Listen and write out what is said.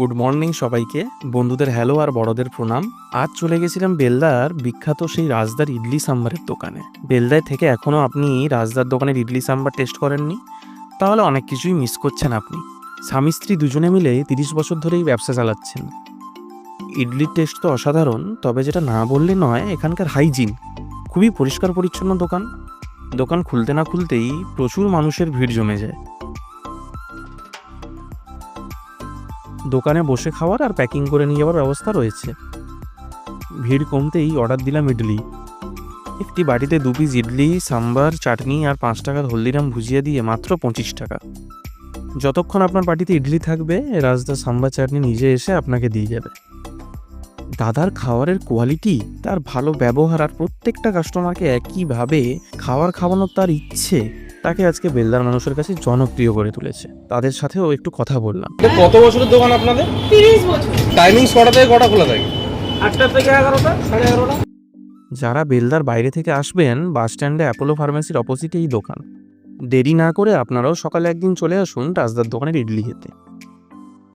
Good morning সবাইকে। বন্ধুদের hello আর বড়দের প্রণাম। আজ চলে গেছিলাম বেলদার বিখ্যাত সেই রাজদার ইডলি সাম্বারের দোকানে। বেলদায় থেকে এখনও আপনি রাজদার দোকানের ইডলি সাম্বার টেস্ট করেননি? তাহলে অনেক কিছুই মিস করছেন আপনি। স্বামী স্ত্রী দুজনে মিলে তিরিশ বছর ধরেই ব্যবসা চালাচ্ছেন। ইডলির টেস্ট তো অসাধারণ, তবে যেটা না বললে নয়, এখানকার হাইজিন। খুবই পরিষ্কার পরিচ্ছন্ন দোকান। দোকান খুলতে না খুলতেই প্রচুর মানুষের ভিড় জমে যায়। দোকানে বসে খাওয়ার আর প্যাকিং করে নিয়ে যাওয়ার ব্যবস্থা রয়েছে। ভিড় কমতেই অর্ডার দিলাম ইডলি। একটি বাটিতে দু পিস ইডলি, সাম্বার, চাটনি আর পাঁচ টাকার হলদিরাম ভুজিয়া দিয়ে মাত্র পঁচিশ টাকা। যতক্ষণ আপনার বাটিতে ইডলি থাকবে, রাজদা সাম্বার চাটনি নিজে এসে আপনাকে দিয়ে যাবে। দাদার খাওয়ারের কোয়ালিটি তার ভালো ব্যবহার আর প্রত্যেকটা কাস্টমারকে একইভাবে খাওয়ার খাওয়ানোর তার ইচ্ছে তাকে আজকে বেলদার মানুষের কাছে জনপ্রিয় করে তুলেছে। তাদের সাথেও একটু কথা বললাম। কত বছরের দোকান আপনাদের? তিরিশ বছর। টাইমিং কটা থেকে কটা খোলা থাকে? আটটা থেকে এগারোটা সাড়ে এগারোটা। যারা বেলদার বাইরে থেকে আসবেন বাস স্ট্যান্ডে অ্যাপোলো ফার্মেসির অপোজিটে এই দোকান। দেরি না করে আপনারাও সকালে একদিন চলে আসুন রাজদার দোকানের ইডলি খেতে।